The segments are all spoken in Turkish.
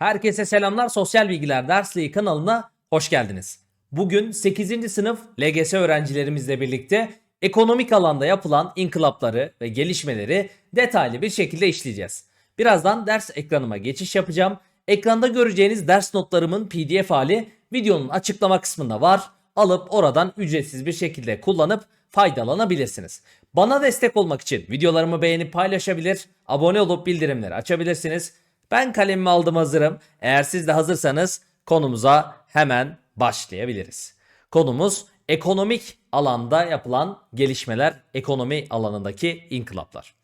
Herkese selamlar. Sosyal Bilgiler Dersliği kanalına hoş geldiniz. Bugün 8. sınıf LGS öğrencilerimizle birlikte ekonomik alanda yapılan inkılapları ve gelişmeleri detaylı bir şekilde işleyeceğiz. Birazdan ders ekranıma geçiş yapacağım. Ekranda göreceğiniz ders notlarımın PDF hali videonun açıklama kısmında var. Alıp oradan ücretsiz bir şekilde kullanıp faydalanabilirsiniz. Bana destek olmak için videolarımı beğenip paylaşabilir, abone olup bildirimleri açabilirsiniz. Ben kalemimi aldım hazırım. Eğer siz de hazırsanız konumuza hemen başlayabiliriz. Konumuz ekonomik alanda yapılan gelişmeler, ekonomi alanındaki inkılaplar.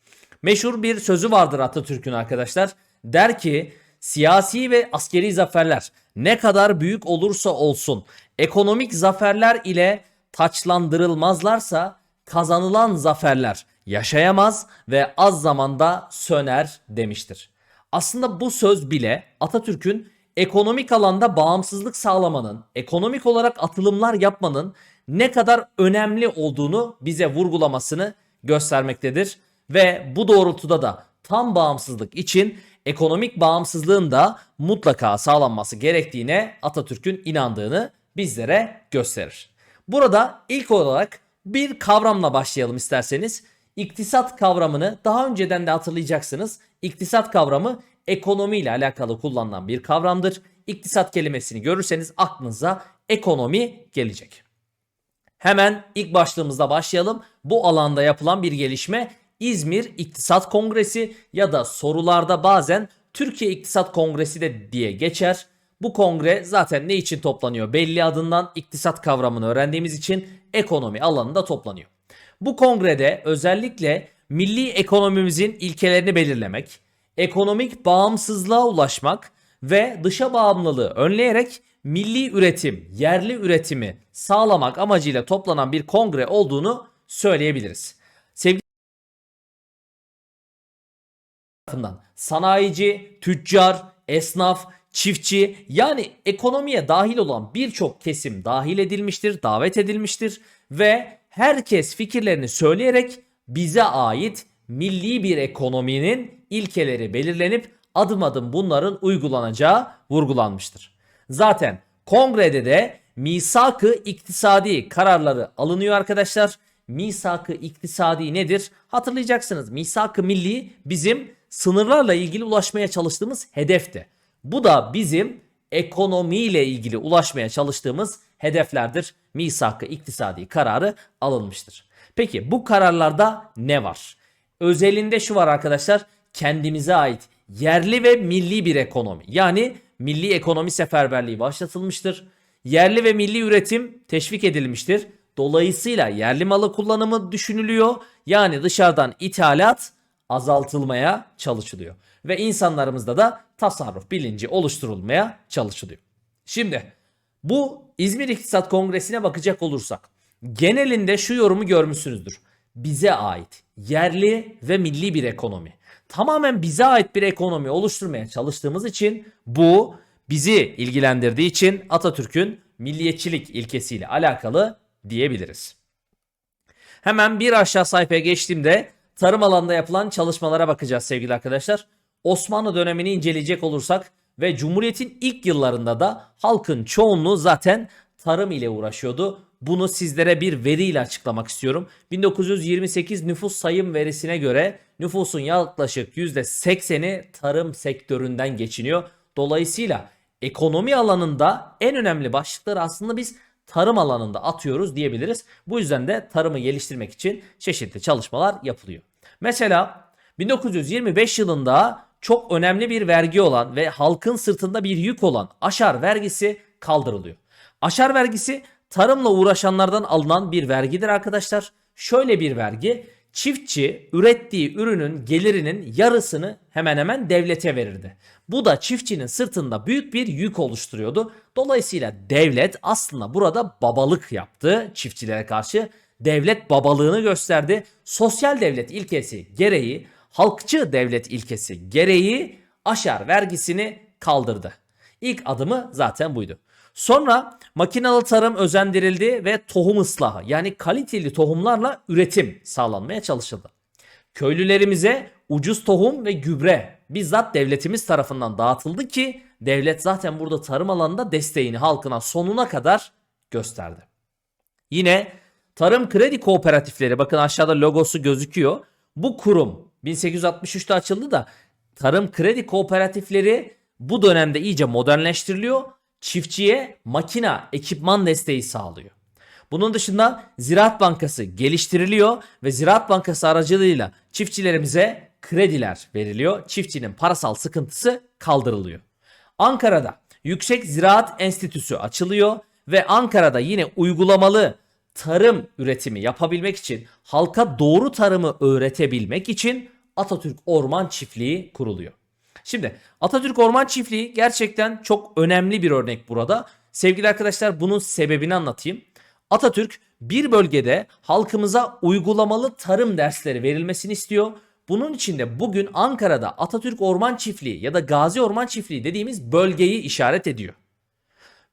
Meşhur bir sözü vardır Atatürk'ün arkadaşlar. Der ki siyasi ve askeri zaferler ne kadar büyük olursa olsun ekonomik zaferler ile taçlandırılmazlarsa kazanılan zaferler yaşayamaz ve az zamanda söner demiştir. Aslında bu söz bile Atatürk'ün ekonomik alanda bağımsızlık sağlamanın, ekonomik olarak atılımlar yapmanın ne kadar önemli olduğunu bize vurgulamasını göstermektedir ve bu doğrultuda da tam bağımsızlık için ekonomik bağımsızlığın da mutlaka sağlanması gerektiğine Atatürk'ün inandığını bizlere gösterir. Burada ilk olarak bir kavramla başlayalım isterseniz. İktisat kavramını daha önceden de hatırlayacaksınız. İktisat kavramı ekonomi ile alakalı kullanılan bir kavramdır. İktisat kelimesini görürseniz aklınıza ekonomi gelecek. Hemen ilk başlığımızda başlayalım. Bu alanda yapılan bir gelişme İzmir İktisat Kongresi ya da sorularda bazen Türkiye İktisat Kongresi de diye geçer. Bu kongre zaten ne için toplanıyor? Belli adından iktisat kavramını öğrendiğimiz için ekonomi alanında toplanıyor. Bu kongrede özellikle milli ekonomimizin ilkelerini belirlemek, ekonomik bağımsızlığa ulaşmak ve dışa bağımlılığı önleyerek milli üretim, yerli üretimi sağlamak amacıyla toplanan bir kongre olduğunu söyleyebiliriz. Sevgili tarafından sanayici, tüccar, esnaf, çiftçi yani ekonomiye dahil olan birçok kesim dahil edilmiştir, davet edilmiştir ve herkes fikirlerini söyleyerek bize ait milli bir ekonominin ilkeleri belirlenip adım adım bunların uygulanacağı vurgulanmıştır. Zaten kongrede de misak-ı iktisadi kararları alınıyor arkadaşlar. Misak-ı iktisadi nedir? Hatırlayacaksınız. Misak-ı milli bizim sınırlarla ilgili ulaşmaya çalıştığımız hedefti. Bu da bizim ekonomiyle ilgili ulaşmaya çalıştığımız hedeflerdir. Misak-ı iktisadi kararı alınmıştır. Peki bu kararlarda ne var? Özelinde şu var arkadaşlar. Kendimize ait yerli ve milli bir ekonomi. Yani milli ekonomi seferberliği başlatılmıştır. Yerli ve milli üretim teşvik edilmiştir. Dolayısıyla yerli malı kullanımı düşünülüyor. Yani dışarıdan ithalat azaltılmaya çalışılıyor. Ve insanlarımızda da tasarruf bilinci oluşturulmaya çalışılıyor. Şimdi bu İzmir İktisat Kongresi'ne bakacak olursak genelinde şu yorumu görmüşsünüzdür. Bize ait yerli ve milli bir ekonomi. Tamamen bize ait bir ekonomi oluşturmaya çalıştığımız için bu bizi ilgilendirdiği için Atatürk'ün milliyetçilik ilkesiyle alakalı diyebiliriz. Hemen bir aşağı sayfaya geçtiğimde tarım alanında yapılan çalışmalara bakacağız sevgili arkadaşlar. Osmanlı dönemini inceleyecek olursak ve Cumhuriyet'in ilk yıllarında da halkın çoğunluğu zaten tarım ile uğraşıyordu. Bunu sizlere bir veriyle açıklamak istiyorum. 1928 nüfus sayım verisine göre nüfusun yaklaşık %80'i tarım sektöründen geçiniyor. Dolayısıyla ekonomi alanında en önemli başlıkları aslında biz tarım alanında atıyoruz diyebiliriz. Bu yüzden de tarımı geliştirmek için çeşitli çalışmalar yapılıyor. Mesela 1925 yılında çok önemli bir vergi olan ve halkın sırtında bir yük olan aşar vergisi kaldırılıyor. Aşar vergisi tarımla uğraşanlardan alınan bir vergidir arkadaşlar. Şöyle bir vergi çiftçi ürettiği ürünün gelirinin yarısını hemen hemen devlete verirdi. Bu da çiftçinin sırtında büyük bir yük oluşturuyordu. Dolayısıyla devlet aslında burada babalık yaptı çiftçilere karşı. Devlet babalığını gösterdi. Sosyal devlet ilkesi gereği, halkçı devlet ilkesi gereği aşar vergisini kaldırdı. İlk adımı zaten buydu. Sonra makinalı tarım özendirildi ve tohum ıslahı yani kaliteli tohumlarla üretim sağlanmaya çalışıldı. Köylülerimize ucuz tohum ve gübre bizzat devletimiz tarafından dağıtıldı ki devlet zaten burada tarım alanında desteğini halkına sonuna kadar gösterdi. Yine Tarım Kredi Kooperatifleri bakın aşağıda logosu gözüküyor. Bu kurum 1863'te açıldı da Tarım Kredi Kooperatifleri bu dönemde iyice modernleştiriliyor. Çiftçiye makina, ekipman desteği sağlıyor. Bunun dışında Ziraat Bankası geliştiriliyor ve Ziraat Bankası aracılığıyla çiftçilerimize krediler veriliyor. Çiftçinin parasal sıkıntısı kaldırılıyor. Ankara'da Yüksek Ziraat Enstitüsü açılıyor ve Ankara'da yine uygulamalı tarım üretimi yapabilmek için, halka doğru tarımı öğretebilmek için Atatürk Orman Çiftliği kuruluyor. Şimdi Atatürk Orman Çiftliği gerçekten çok önemli bir örnek burada. Sevgili arkadaşlar bunun sebebini anlatayım. Atatürk bir bölgede halkımıza uygulamalı tarım dersleri verilmesini istiyor. Bunun için de bugün Ankara'da Atatürk Orman Çiftliği ya da Gazi Orman Çiftliği dediğimiz bölgeyi işaret ediyor.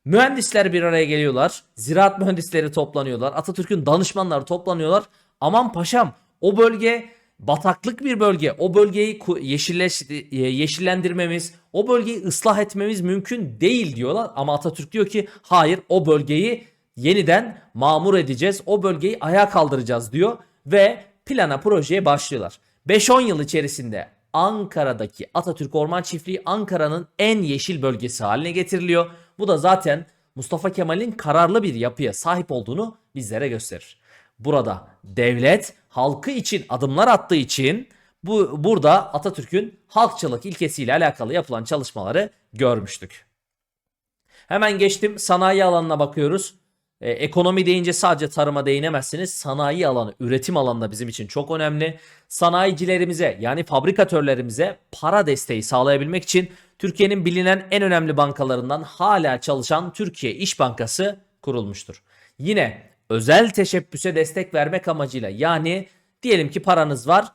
Mühendisler bir araya geliyorlar. Ziraat mühendisleri toplanıyorlar. Atatürk'ün danışmanları toplanıyorlar. Aman paşam o bölge bataklık bir bölge. O bölgeyi yeşilleş, e, yeşillendirmemiz, o bölgeyi ıslah etmemiz mümkün değil diyorlar. Ama Atatürk diyor ki hayır o bölgeyi yeniden mamur edeceğiz. O bölgeyi ayağa kaldıracağız diyor ve plana projeye başlıyorlar. 5-10 yıl içerisinde Ankara'daki Atatürk Orman Çiftliği Ankara'nın en yeşil bölgesi haline getiriliyor. Bu da zaten Mustafa Kemal'in kararlı bir yapıya sahip olduğunu bizlere gösterir. Burada devlet halkı için adımlar attığı için bu burada Atatürk'ün halkçılık ilkesiyle alakalı yapılan çalışmaları görmüştük. Hemen geçtim sanayi alanına bakıyoruz. Ee, ekonomi deyince sadece tarıma değinemezsiniz. Sanayi alanı, üretim alanı da bizim için çok önemli. Sanayicilerimize yani fabrikatörlerimize para desteği sağlayabilmek için Türkiye'nin bilinen en önemli bankalarından hala çalışan Türkiye İş Bankası kurulmuştur. Yine özel teşebbüse destek vermek amacıyla yani diyelim ki paranız var,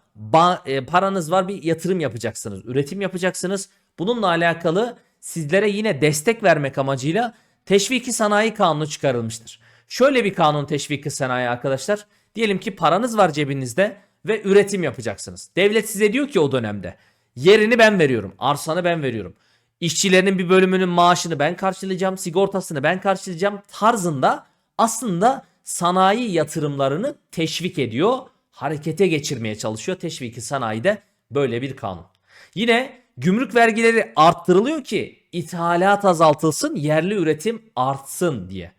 e, paranız var bir yatırım yapacaksınız, üretim yapacaksınız. Bununla alakalı sizlere yine destek vermek amacıyla Teşviki Sanayi Kanunu çıkarılmıştır. Şöyle bir kanun teşviki sanayi arkadaşlar. Diyelim ki paranız var cebinizde ve üretim yapacaksınız. Devlet size diyor ki o dönemde yerini ben veriyorum, arsanı ben veriyorum. İşçilerin bir bölümünün maaşını ben karşılayacağım, sigortasını ben karşılayacağım tarzında aslında sanayi yatırımlarını teşvik ediyor, harekete geçirmeye çalışıyor. Teşviki sanayide böyle bir kanun. Yine gümrük vergileri arttırılıyor ki ithalat azaltılsın, yerli üretim artsın diye.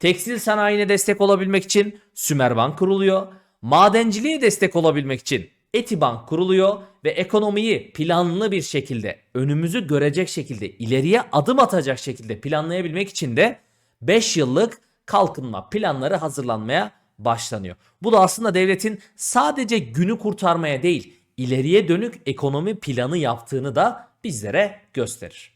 Tekstil sanayine destek olabilmek için Sümerbank kuruluyor. Madenciliğe destek olabilmek için Etibank kuruluyor ve ekonomiyi planlı bir şekilde önümüzü görecek şekilde ileriye adım atacak şekilde planlayabilmek için de 5 yıllık kalkınma planları hazırlanmaya başlanıyor. Bu da aslında devletin sadece günü kurtarmaya değil ileriye dönük ekonomi planı yaptığını da bizlere gösterir.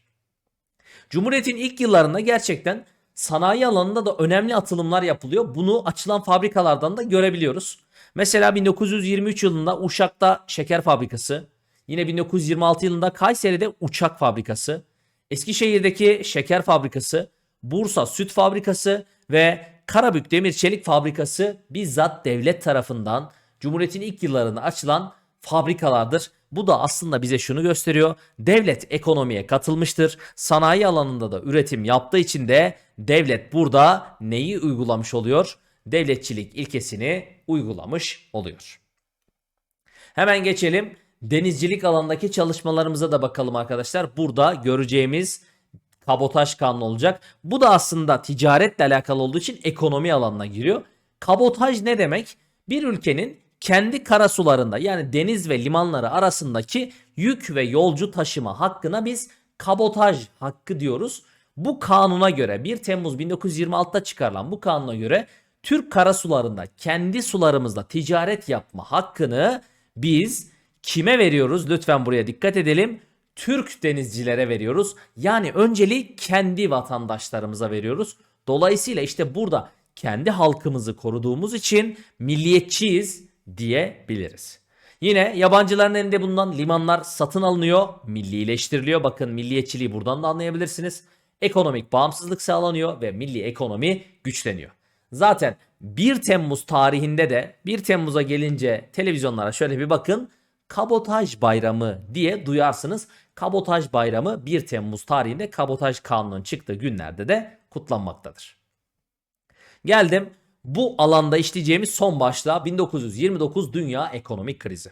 Cumhuriyet'in ilk yıllarında gerçekten sanayi alanında da önemli atılımlar yapılıyor. Bunu açılan fabrikalardan da görebiliyoruz. Mesela 1923 yılında Uşak'ta şeker fabrikası, yine 1926 yılında Kayseri'de uçak fabrikası, Eskişehir'deki şeker fabrikası, Bursa süt fabrikası ve Karabük demir çelik fabrikası bizzat devlet tarafından Cumhuriyet'in ilk yıllarında açılan fabrikalardır. Bu da aslında bize şunu gösteriyor. Devlet ekonomiye katılmıştır. Sanayi alanında da üretim yaptığı için de devlet burada neyi uygulamış oluyor? Devletçilik ilkesini uygulamış oluyor. Hemen geçelim. Denizcilik alanındaki çalışmalarımıza da bakalım arkadaşlar. Burada göreceğimiz kabotaj kanunu olacak. Bu da aslında ticaretle alakalı olduğu için ekonomi alanına giriyor. Kabotaj ne demek? Bir ülkenin kendi karasularında yani deniz ve limanları arasındaki yük ve yolcu taşıma hakkına biz kabotaj hakkı diyoruz. Bu kanuna göre 1 Temmuz 1926'da çıkarılan bu kanuna göre Türk karasularında kendi sularımızla ticaret yapma hakkını biz kime veriyoruz? Lütfen buraya dikkat edelim. Türk denizcilere veriyoruz. Yani önceliği kendi vatandaşlarımıza veriyoruz. Dolayısıyla işte burada kendi halkımızı koruduğumuz için milliyetçiyiz diyebiliriz. Yine yabancıların elinde bulunan limanlar satın alınıyor, millileştiriliyor. Bakın milliyetçiliği buradan da anlayabilirsiniz. Ekonomik bağımsızlık sağlanıyor ve milli ekonomi güçleniyor. Zaten 1 Temmuz tarihinde de 1 Temmuz'a gelince televizyonlara şöyle bir bakın. Kabotaj Bayramı diye duyarsınız. Kabotaj Bayramı 1 Temmuz tarihinde Kabotaj Kanunu'nun çıktığı günlerde de kutlanmaktadır. Geldim bu alanda işleyeceğimiz son başlığa 1929 Dünya Ekonomik Krizi.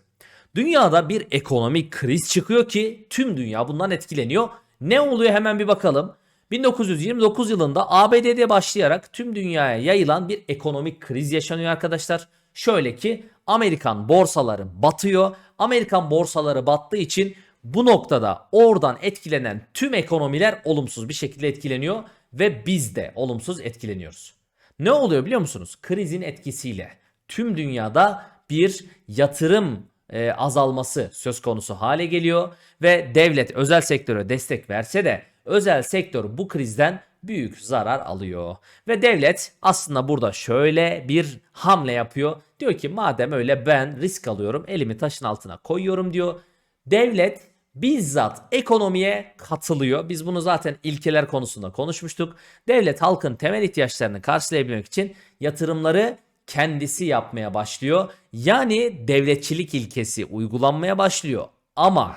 Dünyada bir ekonomik kriz çıkıyor ki tüm dünya bundan etkileniyor. Ne oluyor hemen bir bakalım. 1929 yılında ABD'de başlayarak tüm dünyaya yayılan bir ekonomik kriz yaşanıyor arkadaşlar. Şöyle ki Amerikan borsaları batıyor. Amerikan borsaları battığı için bu noktada oradan etkilenen tüm ekonomiler olumsuz bir şekilde etkileniyor ve biz de olumsuz etkileniyoruz. Ne oluyor biliyor musunuz? Krizin etkisiyle tüm dünyada bir yatırım e, azalması söz konusu hale geliyor ve devlet özel sektöre destek verse de özel sektör bu krizden büyük zarar alıyor. Ve devlet aslında burada şöyle bir hamle yapıyor. Diyor ki madem öyle ben risk alıyorum elimi taşın altına koyuyorum diyor. Devlet bizzat ekonomiye katılıyor. Biz bunu zaten ilkeler konusunda konuşmuştuk. Devlet halkın temel ihtiyaçlarını karşılayabilmek için yatırımları kendisi yapmaya başlıyor. Yani devletçilik ilkesi uygulanmaya başlıyor. Ama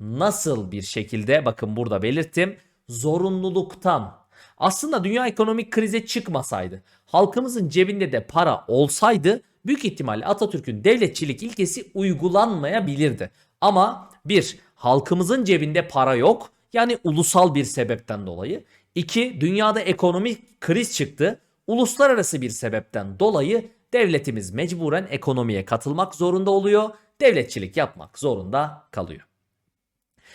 nasıl bir şekilde bakın burada belirttim zorunluluktan. Aslında dünya ekonomik krize çıkmasaydı, halkımızın cebinde de para olsaydı büyük ihtimalle Atatürk'ün devletçilik ilkesi uygulanmayabilirdi. Ama bir, halkımızın cebinde para yok. Yani ulusal bir sebepten dolayı. İki, dünyada ekonomik kriz çıktı. Uluslararası bir sebepten dolayı devletimiz mecburen ekonomiye katılmak zorunda oluyor. Devletçilik yapmak zorunda kalıyor.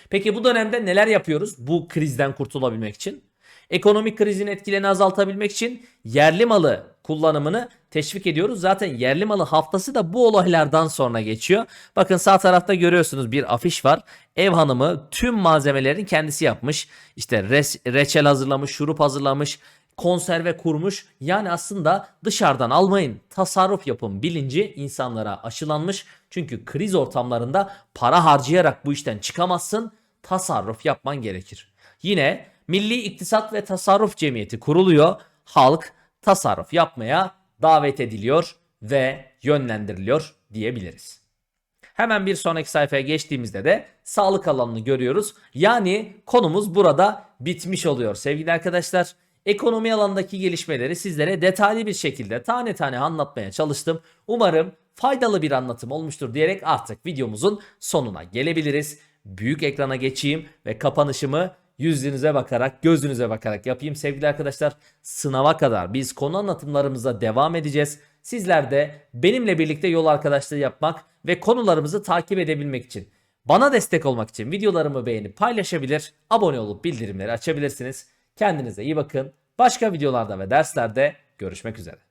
Peki bu dönemde neler yapıyoruz bu krizden kurtulabilmek için? Ekonomik krizin etkilerini azaltabilmek için yerli malı kullanımını teşvik ediyoruz. Zaten yerli malı haftası da bu olaylardan sonra geçiyor. Bakın sağ tarafta görüyorsunuz bir afiş var. Ev hanımı tüm malzemelerini kendisi yapmış. İşte reçel hazırlamış, şurup hazırlamış, konserve kurmuş. Yani aslında dışarıdan almayın, tasarruf yapın bilinci insanlara aşılanmış. Çünkü kriz ortamlarında para harcayarak bu işten çıkamazsın. Tasarruf yapman gerekir. Yine Milli İktisat ve Tasarruf Cemiyeti kuruluyor. Halk tasarruf yapmaya davet ediliyor ve yönlendiriliyor diyebiliriz. Hemen bir sonraki sayfaya geçtiğimizde de sağlık alanını görüyoruz. Yani konumuz burada bitmiş oluyor sevgili arkadaşlar. Ekonomi alanındaki gelişmeleri sizlere detaylı bir şekilde tane tane anlatmaya çalıştım. Umarım faydalı bir anlatım olmuştur diyerek artık videomuzun sonuna gelebiliriz. Büyük ekrana geçeyim ve kapanışımı yüzünüze bakarak, gözünüze bakarak yapayım sevgili arkadaşlar. Sınava kadar biz konu anlatımlarımıza devam edeceğiz. Sizler de benimle birlikte yol arkadaşlığı yapmak ve konularımızı takip edebilmek için bana destek olmak için videolarımı beğenip paylaşabilir, abone olup bildirimleri açabilirsiniz. Kendinize iyi bakın. Başka videolarda ve derslerde görüşmek üzere.